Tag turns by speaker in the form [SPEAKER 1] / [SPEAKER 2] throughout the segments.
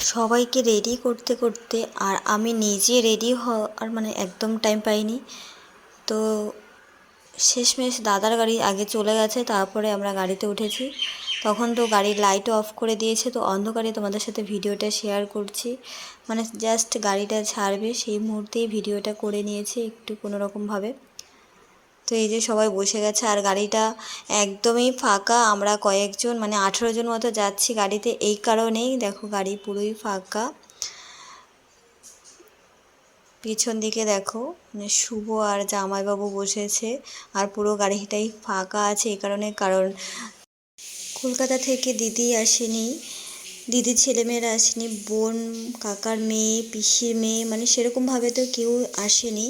[SPEAKER 1] সবাইকে রেডি করতে করতে আর আমি নিজে রেডি হওয়ার মানে একদম টাইম পাইনি। তো শেষমেশ দাদার গাড়ি আগে চলে গেছে, তারপরে আমরা গাড়িতে উঠেছি। তখন তো গাড়ির লাইটও অফ করে দিয়েছে, তো অন্ধকারে তোমাদের সাথে ভিডিওটা শেয়ার করছি। মানে জাস্ট গাড়িটা ছাড়বে, সেই মুহূর্তেই ভিডিওটা করে নিয়েছি একটু কোনো রকমভাবে তো এই যে সবাই বসে গেছে, আর গাড়িটা একদমই ফাঁকা। আমরা কয়েকজন মানে আঠেরো জন মতো যাচ্ছি গাড়িতে, এই কারণেই দেখো গাড়ি পুরোই ফাঁকা। পিছন দিকে দেখো মানে শুভ আর জামাইবাবু বসেছে, আর পুরো গাড়িটাই ফাঁকা আছে এই কারণে, কারণ কলকাতা থেকে দিদি আসেনি দিদির ছেলেমেয়েরা আসেনি, বোন, কাকার মেয়ে, পিসির মেয়ে মানে সেরকমভাবে তো কেউ আসেনি।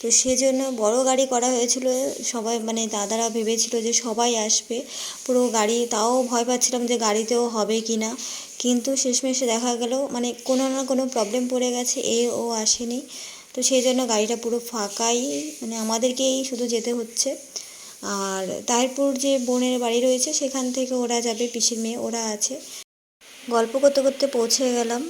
[SPEAKER 1] তো সেজন্য বড় গাড়ি করা হয়েছিল, সবাই মানে দাদারা ভেবেছিল যে সবাই আসবে। পুরো গাড়ি, তাও ভয় পাচ্ছিলাম যে গাড়িতেও হবে কি না কিন্তু শেষমেশে দেখা গেল মানে কোনো না কোনো প্রবলেম পড়ে গেছে, এ ও আসেনি। তো সেই জন্য গাড়িটা পুরো ফাঁকাই মানে আমাদেরকেই শুধু যেতে হচ্ছে। আর তাহিরপুর যে বোনের বাড়ি রয়েছে, সেখান থেকে ওরা যাবে, পিসির মেয়ে, ওরা আছে। গল্প করতে করতে পৌঁছে গেলাম।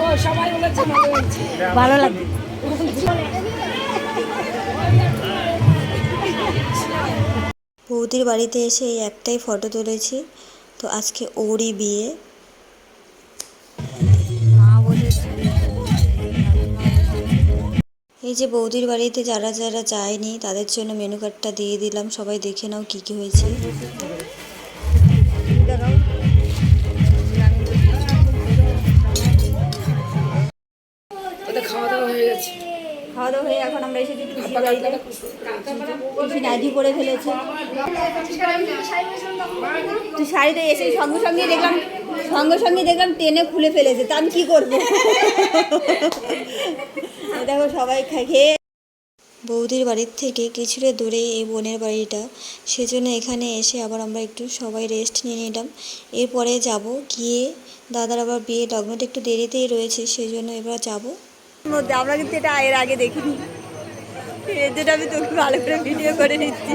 [SPEAKER 2] ও সবাই বলেছে ভালো হয়েছে।
[SPEAKER 3] ভালো লাগে
[SPEAKER 1] বৌদির বাড়িতে এসে এই একটাই ফটো তুলেছি। তো আজকে ওরই বিয়ে। এই যে বৌদির বাড়িতে যারা যারা যায়নি তাদের জন্য মেনু কার্ডটা দিয়ে দিলাম। সবাই দেখে নাও কী কী হয়েছে।
[SPEAKER 2] খাওয়া দাওয়া হয়ে
[SPEAKER 1] এখন আমরা এসেছি পিসির বাড়িতে পিসি নাইটি করে ফেলেছে। তুই শাড়িতে এসে সঙ্গে সঙ্গে দেখলাম সঙ্গে সঙ্গে দেখলাম টেনে খুলে ফেলেছে। তা আমি কী করব? এই দেখো সবাই খেয়ে বৌদির বাড়ির থেকে কিছুটা দূরে এই বোনের বাড়িটা। সেজন্য এখানে এসে আবার আমরা একটু সবাই রেস্ট নিয়ে নিলাম। এরপরে যাব গিয়ে দাদার আবার বিয়ে লগ্নটা একটু দেরিতেই রয়েছে সেজন্য এবার যাব মধ্যে। আমরা কিন্তু এটা এর আগে দেখিনি। এর জন্য আমি তোকে ভালো করে ভিডিও করে নিচ্ছি।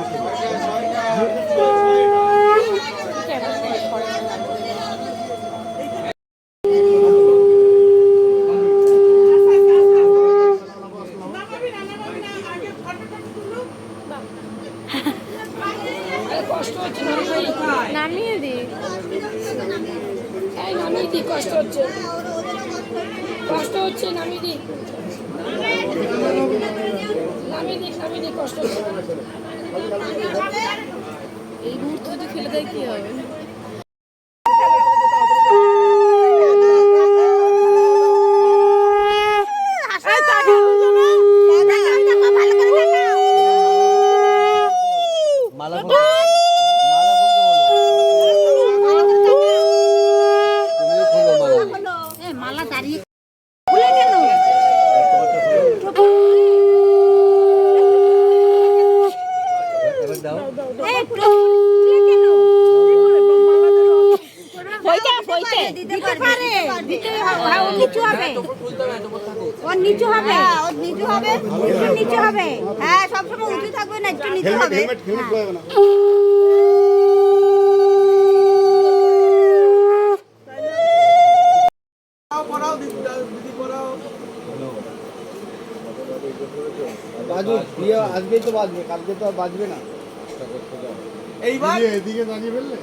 [SPEAKER 2] নামিয়ে দি। এই নামিয়ে দি কষ্ট হচ্ছে। কষ্ট হচ্ছে নামিয়ে দি। নামিয়ে দি নামিয়ে দি কষ্ট হচ্ছে। এই মুহূর্তে যদি খেলে দেয় কি হবে?
[SPEAKER 3] হবে হ্যাঁ, ওর নিচু হবে। ওর নিচু হবে। হ্যাঁ, ওর নিচু হবে। একটু নিচু হবে। হ্যাঁ সবসময় উঁচু থাকবে না একটু নিচু হবে।
[SPEAKER 4] বাজুক বিয়ে আজকেই তো বাজবে কালকে তো আর বাজবে না।
[SPEAKER 5] এইবার? এদিকে দাঁড়িয়ে ফেললে?